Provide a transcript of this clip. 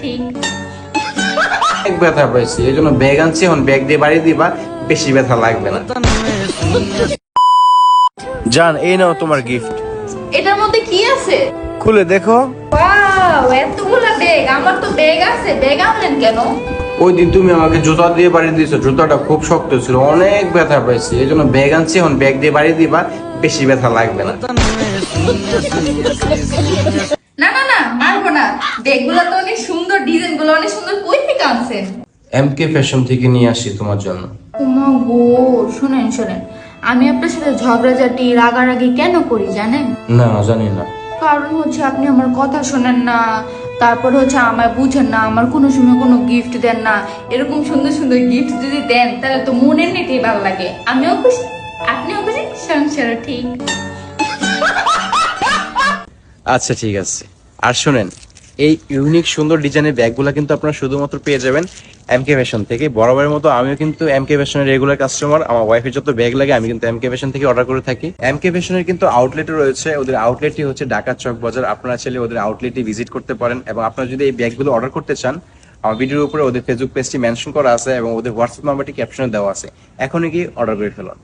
ঠিক। ব্যথা পাইছি এই জন্য ব্যাগ আনছি এখন ব্যাগ দিয়ে বাড়ি দিবা বেশি ব্যথা লাগবে না। জান এই নাও তোমার গিফট এটার মধ্যে কি আছে? খুলে দেখো। ওয়াও এতগুলা ব্যাগ আমার তো ব্যাগ আছে ব্যাগ আনলেন কেন? ওই দিন তুমি আমাকে জুতা দিয়ে বাড়ি দিয়েছ জুতাটা খুব শক্ত ছিল অনেক ব্যথা পাইছি এই জন্য ব্যাগ আনছি এখন ব্যাগ দিয়ে বাড়ি দিবা বেশি ব্যথা লাগবে না। না ব্যাগগুলো তো অনেক সুন্দর ডিজাইনগুলো অনেক সুন্দর। কই থেকে আনছেন? এম কে ফ্যাশন থেকে নিয়ে আসি তোমার জন্য। উমা গো শুনেন শুনেন। আমি আপনার সাথে ঝগড়াঝাটি রাগারাগি কেন করি জানেন? না জানি না। কারণ হচ্ছে আপনি আমার কথা শোনেন না তারপর হচ্ছে আমায় বুঝেন না আমার কোনো সময় কোনো গিফট দেন না। এরকম সুন্দর সুন্দর গিফট যদি দেন তাহলে তো মনের নিতেই ভালো লাগে। আমিও খুশি আপনিও খুশি সংসারও ঠিক। আচ্ছা ঠিক আছে। আর শুনেন এই ইউনিক সুন্দর ডিজাইনের ব্যাগগুলো কিন্তু আপনারা শুধুমাত্র পেয়ে যাবেন এম কে ফ্যাশন থেকে। বরাবরের মতো আমিও কিন্তু এম কে ফ্যাশনের রেগুলার কাস্টমার আমার ওয়াইফের যত ব্যাগ লাগে, আমি কিন্তু এম কে ফ্যাশন থেকে অর্ডার করে থাকি। এম কে ফ্যাশনের কিন্তু আউটলেটও রয়েছে, ওদের আউটলেটটি হচ্ছে ঢাকা চক বাজার। আপনারা চাইলে ওদের আউটলেটটি ভিজিট করতে পারেন এবং আপনারা যদি এই ব্যাগগুলো অর্ডার করতে চান, আমার ভিডিওর উপরে ওদের ফেসবুক পেজটি মেনশন করা আছে এবং ওদের হোয়াটসঅ্যাপ নাম্বারটি ক্যাপশনে দেওয়া আছে। এখনই কি অর্ডার করে ফেলুন।